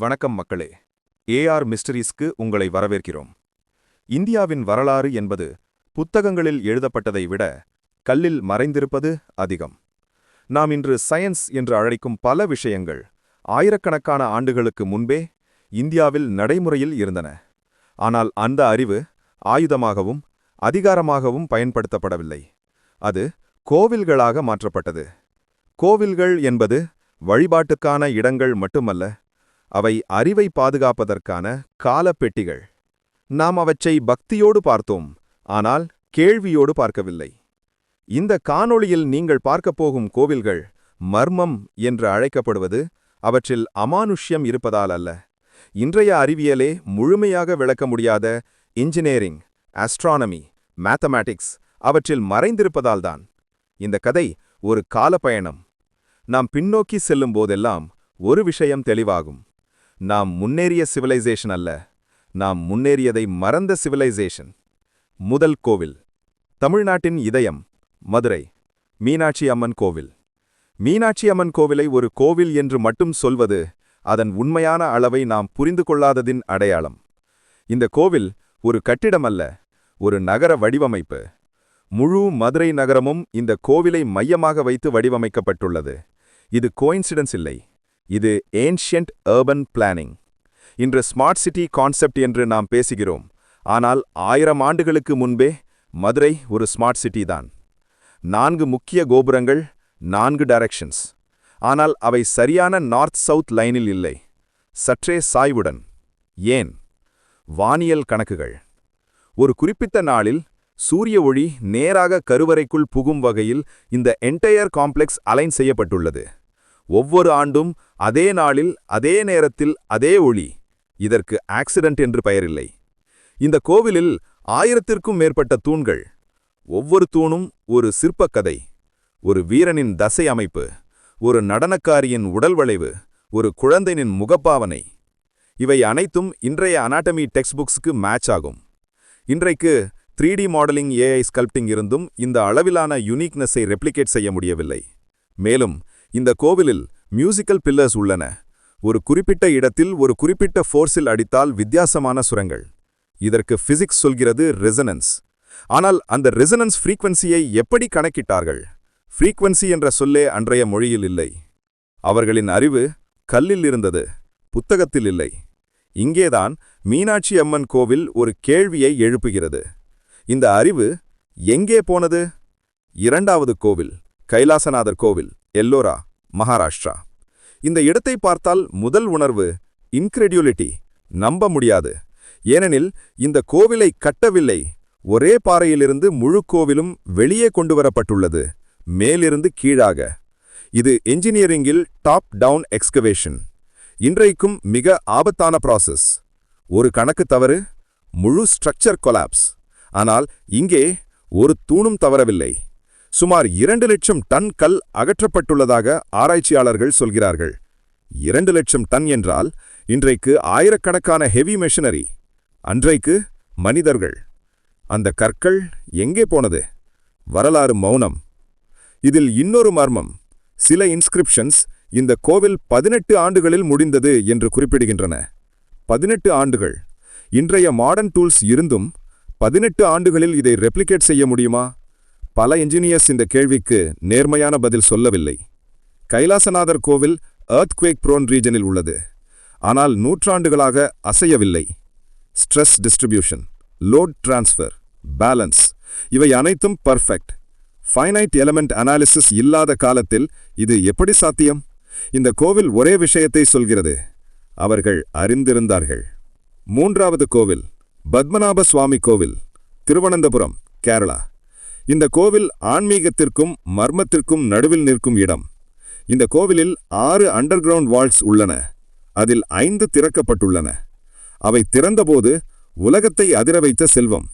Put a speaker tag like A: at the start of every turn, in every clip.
A: வணக்கம் மக்களே. ஏஆர் மிஸ்டரிஸ்க்கு உங்களை வரவேற்கிறோம். இந்தியாவின் வரலாறு என்பது புத்தகங்களில் எழுதப்பட்டதை விட கல்லில் மறைந்திருப்பது அதிகம். நாம் இன்று சயன்ஸ் என்று அழைக்கும் பல விஷயங்கள் ஆயிரக்கணக்கான ஆண்டுகளுக்கு முன்பே இந்தியாவில் நடைமுறையில் இருந்தன. ஆனால் அந்த அறிவு ஆயுதமாகவும் அதிகாரமாகவும் பயன்படுத்தப்படவில்லை. அது கோவில்களாக மாற்றப்பட்டது. கோவில்கள் என்பது வழிபாட்டுக்கான இடங்கள் மட்டுமல்ல அவை அறிவை பாதுகாப்பதற்கான காலப்பெட்டிகள் நாம் அவற்றை பக்தியோடு பார்த்தோம் ஆனால் கேள்வியோடு பார்க்கவில்லை. இந்த காணொளியில் நீங்கள் பார்க்கப் போகும் கோவில்கள் மர்மம் என்று அழைக்கப்படுவது அவற்றில் அமானுஷ்யம் இருப்பதால் அல்ல. இன்றைய அறிவியலே முழுமையாக விளக்க முடியாத இன்ஜினியரிங் ஆஸ்ட்ரானமி மேத்தமேட்டிக்ஸ் அவற்றில் மறைந்திருப்பதால்தான் இந்த கதை ஒரு காலப்பயணம். நாம் பின்னோக்கி செல்லும் போதெல்லாம் ஒரு விஷயம் தெளிவாகும். நாம் முன்னேறிய சிவிலைசேஷன் அல்ல நாம் முன்னேறியதை மறந்த சிவிலைசேஷன் முதல் கோவில் தமிழ்நாட்டின் இதயம் மதுரை மீனாட்சி அம்மன் கோவில். மீனாட்சி அம்மன் கோவிலை ஒரு கோவில் என்று மட்டும் சொல்வது அதன் உண்மையான அளவை நாம் புரிந்து கொள்ளாததின் அடையாளம். இந்த கோவில் ஒரு கட்டிடம் அல்ல ஒரு நகர வடிவமைப்பு. முழு மதுரை நகரமும் இந்த கோவிலை மையமாக வைத்து வடிவமைக்கப்பட்டுள்ளது. இது கோயின்சிடன்ஸ் இல்லை. இது ஏன்ஷியன்ட் அர்பன் பிளானிங் இன்று ஸ்மார்ட் சிட்டி கான்செப்ட் என்று நாம் பேசுகிறோம். ஆனால் ஆயிரம் ஆண்டுகளுக்கு முன்பே மதுரை ஒரு ஸ்மார்ட் சிட்டி தான். நான்கு முக்கிய கோபுரங்கள் நான்கு டைரக்ஷன்ஸ் ஆனால் அவை சரியான நார்த் சவுத் லைனில் இல்லை. சற்றே சாய்வுடன். ஏன்? வானியல் கணக்குகள். ஒரு குறிப்பிட்ட நாளில் சூரிய ஒளி நேராக கருவறைக்குள் புகும் வகையில் இந்த என்டையர் காம்ப்ளெக்ஸ் அலைன் செய்யப்பட்டுள்ளது. ஒவ்வொரு ஆண்டும் அதே நாளில் அதே நேரத்தில் அதே ஒளி. இதற்கு ஆக்சிடென்ட் என்று பெயரில்லை. இந்த கோவிலில் ஆயிரத்திற்கும் மேற்பட்ட தூண்கள். ஒவ்வொரு தூணும் ஒரு சிற்பக்கதை ஒரு வீரனின் தசை அமைப்பு ஒரு நடனக்காரியின் உடல் வளைவு ஒரு குழந்தையின் முகப்பாவனை. இவை அனைத்தும் இன்றைய அனாட்டமி டெக்ஸ்ட் புக்ஸுக்கு மேட்ச் ஆகும். இன்றைக்கு three D modelling AI sculpting இருந்தும் இந்த அளவிலான யுனிக்னஸை ரெப்ளிகேட் செய்ய முடியவில்லை. மேலும் இந்த கோவிலில் மியூசிக்கல் பில்லர்ஸ் உள்ளன. ஒரு குறிப்பிட்ட இடத்தில் ஒரு குறிப்பிட்ட ஃபோர்ஸில் அடித்தால் வித்தியாசமான சுரங்கள். இதற்கு ஃபிசிக்ஸ் சொல்கிறது ரெசனன்ஸ் ஆனால் அந்த ரெசனன்ஸ் ஃப்ரீக்வன்சியை எப்படி கணக்கிட்டார்கள்? ஃப்ரீக்வன்சி என்ற சொல்லே அன்றைய மொழியில் இல்லை. அவர்களின் அறிவு கல்லில் இருந்தது புத்தகத்தில் இல்லை. இங்கேதான் மீனாட்சி அம்மன் கோவில் ஒரு கேள்வியை எழுப்புகிறது. இந்த அறிவு எங்கே போனது? இரண்டாவது கோவில் கைலாசநாதர் கோவில். எல்லோரா மகாராஷ்டிரா. இந்த இடத்தை பார்த்தால் முதல் உணர்வு இன்க்ரெடியூலிட்டி நம்ப முடியாது. ஏனெனில் இந்த கோவிலை கட்டவில்லை. ஒரே பாறையிலிருந்து முழு கோவிலும் வெளியே கொண்டு வரப்பட்டுள்ளது மேலிருந்து கீழாக. இது என்ஜினியரிங்கில் டாப் டவுன் எக்ஸ்கவேஷன் இன்றைக்கும் மிக ஆபத்தான ப்ராசஸ் ஒரு கணக்கு தவறு முழு ஸ்ட்ரக்சர் கொலாப்ஸ் ஆனால் இங்கே ஒரு தூணும் தவறவில்லை. சுமார் இரண்டு லட்சம் டன் கல் அகற்றப்பட்டுள்ளதாக ஆராய்ச்சியாளர்கள் சொல்கிறார்கள். இரண்டு லட்சம் டன் என்றால் இன்றைக்கு ஆயிரக்கணக்கான ஹெவி மெஷினரி அன்றைக்கு மனிதர்கள். அந்த கற்கள் எங்கே போனது? வரலாறு மௌனம். இதில் இன்னொரு மர்மம். சில இன்ஸ்கிரிப்ஷன்ஸ் இந்த கோவில் பதினெட்டு ஆண்டுகளில் முடிந்தது என்று குறிப்பிடுகின்றன. பதினெட்டு ஆண்டுகள். இன்றைய மாடர்ன் டூல்ஸ் இருந்தும் பதினெட்டு ஆண்டுகளில் இதை ரெப்ளிகேட் செய்ய முடியுமா? பல என்ஜினியர்ஸ் இந்த கேள்விக்கு நேர்மையான பதில் சொல்லவில்லை. கைலாசநாதர் கோவில் குவேக் ப்ரோன் ரீஜனில் உள்ளது. ஆனால் நூற்றாண்டுகளாக அசையவில்லை. Stress distribution load transfer balance இவை அனைத்தும் பர்ஃபெக்ட் ஃபைனைட் எலமெண்ட் அனாலிசிஸ் இல்லாத காலத்தில் இது எப்படி சாத்தியம்? இந்த கோவில் ஒரே விஷயத்தை சொல்கிறது. அவர்கள் அறிந்திருந்தார்கள். மூன்றாவது கோவில் பத்மநாப சுவாமி கோவில் திருவனந்தபுரம் கேரளா. இந்த கோவில் ஆன்மீகத்திற்கும் மர்மத்திற்கும் நடுவில் நிற்கும் இடம். இந்த கோவிலில் ஆறு அண்டர் கிரவுண்ட் வால்ஸ் உள்ளன. அதில் ஐந்து திறக்கப்பட்டுள்ளன. அவை திறந்தபோது உலகத்தை அதிர வைத்த செல்வம்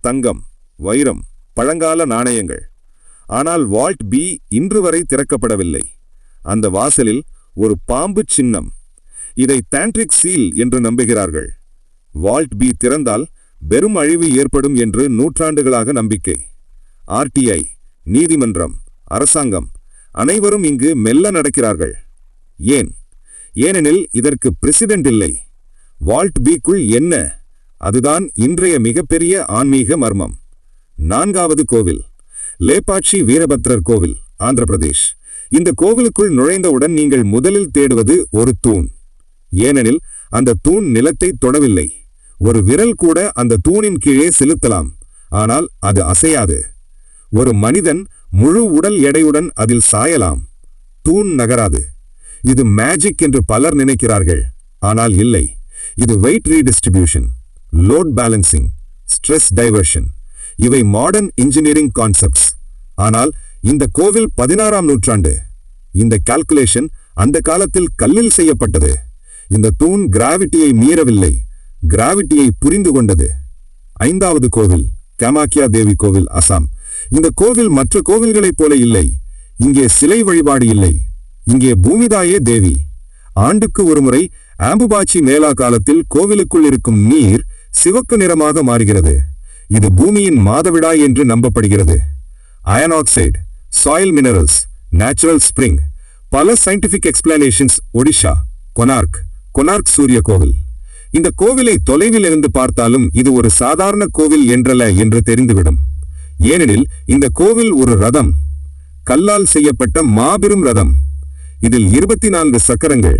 A: தங்கம் வைரம் பழங்கால நாணயங்கள். ஆனால் வால்ட் பி இன்று வரை திறக்கப்படவில்லை. அந்த வாசலில் ஒரு பாம்பு சின்னம். இதை தான்ட்ரிக் சீல் என்று நம்புகிறார்கள். வால்ட் பி திறந்தால் பெரும் அழிவு ஏற்படும் என்று நூற்றாண்டுகளாக நம்பிக்கை. ஆர்டிஐ நீதிமன்றம் அரசாங்கம் அனைவரும் இங்கு மெல்ல நடக்கிறார்கள். ஏன்?
B: ஏனெனில் இதற்கு பிரசிடென்ட் இல்லை. வால்ட் பீக்குள் என்ன? அதுதான் இன்றைய மிகப்பெரிய ஆன்மீக மர்மம். நான்காவது கோவில் லேபாட்சி வீரபத்ரர் கோவில் ஆந்திர பிரதேஷ். இந்த கோவிலுக்குள் நுழைந்தவுடன் நீங்கள் முதலில் தேடுவது ஒரு தூண். ஏனெனில் அந்த தூண் நிலத்தை தொடவில்லை. ஒரு விரல் கூட அந்த தூணின் கீழே செலுத்தலாம். ஆனால் அது அசையாது. ஒரு மனிதன் முழு உடல் எடையுடன் அதில் சாயலாம். தூண் நகராது. இது மேஜிக் என்று பலர் நினைக்கிறார்கள். ஆனால் இல்லை. இது weight redistribution load balancing stress diversion இவை மாடர்ன் இன்ஜினியரிங் கான்செப்ட்ஸ் ஆனால் இந்த கோவில் பதினாறாம் நூற்றாண்டு. இந்த கால்குலேஷன் அந்த காலத்தில் கல்லில் செய்யப்பட்டது. இந்த தூண் கிராவிட்டியை மீறவில்லை. கிராவிட்டியை புரிந்து கொண்டது. ஐந்தாவது கோவில் கமாக்கியா தேவி கோவில் அசாம். இந்த கோவில் மற்ற கோவில்களைப் போல இல்லை. இங்கே சிலை வழிபாடு இல்லை. இங்கே பூமிதாயே தேவி. ஆண்டுக்கு ஒருமுறை ஆம்புபாச்சி மேலா காலத்தில் கோவிலுக்குள் இருக்கும் நீர் சிவக்கு நிறமாக மாறுகிறது. இது பூமியின் மாதவிடா என்று நம்பப்படுகிறது. Iron oxide soil minerals natural spring பல சயின்டிபிக் எக்ஸ்பிளனேஷன்ஸ் ஒடிஷா கொனார்க் கொனார்க் சூரிய கோவில். இந்த கோவிலை தொலைவில் இருந்து பார்த்தாலும் இது ஒரு சாதாரண கோவில் என்றல்ல என்று தெரிந்துவிடும். ஏனெனில் இந்த கோவில் ஒரு ரதம் கல்லால் செய்யப்பட்ட மாபெரும் ரதம். இதில் இருபத்தி நான்கு சக்கரங்கள்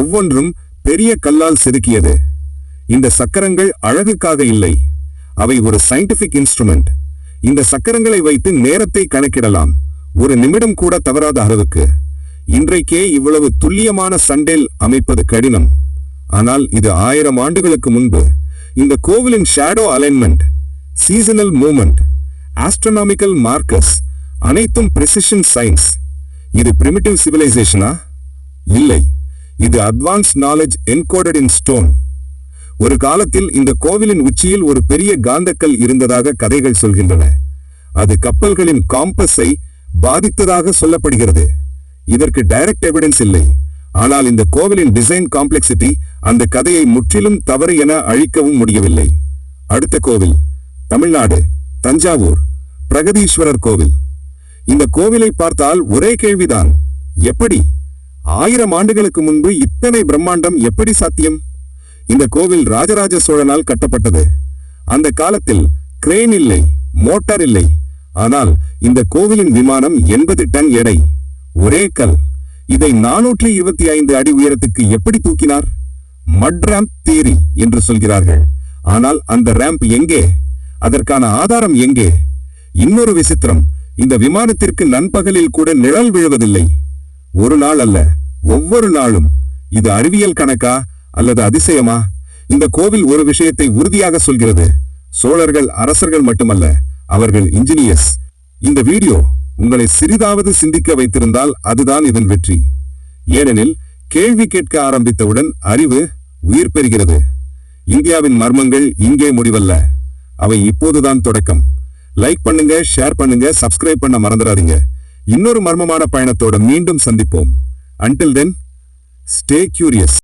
B: ஒவ்வொன்றும் பெரிய கல்லால் செதுக்கியது. இந்த சக்கரங்கள் அழகுக்காக இல்லை அவை ஒரு சயின்டிபிக் இன்ஸ்ட்ருமெண்ட் இந்த சக்கரங்களை வைத்து நேரத்தை கணக்கிடலாம் ஒரு நிமிடம் கூட தவறாத அளவுக்கு. இன்றைக்கே இவ்வளவு துல்லியமான சண்டேல் அமைப்பது கடினம். ஆனால் இது ஆயிரம் ஆண்டுகளுக்கு முன்பு. இந்த கோவிலின் shadow alignment seasonal movement astronomical markers அனைத்தும் பிரிசிஷன் சயின்ஸ் இது பிரிமிட்டிவ் சிவிலைசேஷனா இல்லை. இது advance knowledge encoded in stone ஒரு காலத்தில் இந்த கோவிலின் உச்சியில் ஒரு பெரிய காந்தக்கல் இருந்ததாக கதைகள் சொல்கின்றன. அது கப்பல்களின் காம்பஸை பாதித்ததாக சொல்லப்படுகிறது. இதற்கு டைரக்ட் எவிடன்ஸ் இல்லை. ஆனால் இந்த கோவிலின் டிசைன் காம்ப்ளெக்சிட்டி அந்த கதையை முற்றிலும் தவறு என அழிக்கவும் முடியவில்லை. அடுத்த கோவில் தமிழ்நாடு தஞ்சாவூர். பிரகதீஸ்வரர் கோவில். இந்த கோவிலை பார்த்தால் ஒரே கேள்விதான். எப்படி? ஆயிரம் ஆண்டுகளுக்கு முன்பு இத்தனை பிரம்மாண்டம் எப்படி சாத்தியம்? இந்த கோவில் ராஜராஜ சோழனால் கட்டப்பட்டது. அந்த காலத்தில் கிரேன் இல்லை மோட்டார் இல்லை. ஆனால் இந்த கோவிலின் விமானம் எண்பது டன் எடை. ஒரே கல். இதை நானூற்றி இருபத்தி ஐந்து அடி உயரத்துக்கு எப்படி தூக்கினார்? மட் ரேம்ப் தியரி என்று சொல்கிறார்கள். ஆனால் அந்த ரேம்ப் எங்கே? அதற்கான ஆதாரம் எங்கே? இன்னொரு விசித்திரம். இந்த விமானத்திற்கு நண்பகலில் கூட நிழல் விழுவதில்லை. ஒரு நாள் அல்ல ஒவ்வொரு நாளும். இது அறிவியல் கணக்கா அல்லது அதிசயமா? இந்த கோவில் ஒரு விஷயத்தை உறுதியாக சொல்கிறது. சோழர்கள் அரசர்கள் மட்டுமல்ல அவர்கள் இன்ஜினியர்ஸ் இந்த வீடியோ உங்களை சிறிதாவது சிந்திக்க வைத்திருந்தால் அதுதான் இதன் வெற்றி. ஏனெனில் கேள்வி கேட்க ஆரம்பித்தவுடன் அறிவு உயிர் பெறுகிறது. இந்தியாவின் மர்மங்கள் இங்கே முடிவல்ல. அவை இப்போதுதான் தொடக்கம். லைக் பண்ணுங்க ஷேர் பண்ணுங்க சப்ஸ்கிரைப் பண்ண மறந்துடாதீங்க. இன்னொரு மர்மமான பயணத்தோட மீண்டும் சந்திப்போம். Until then stay curious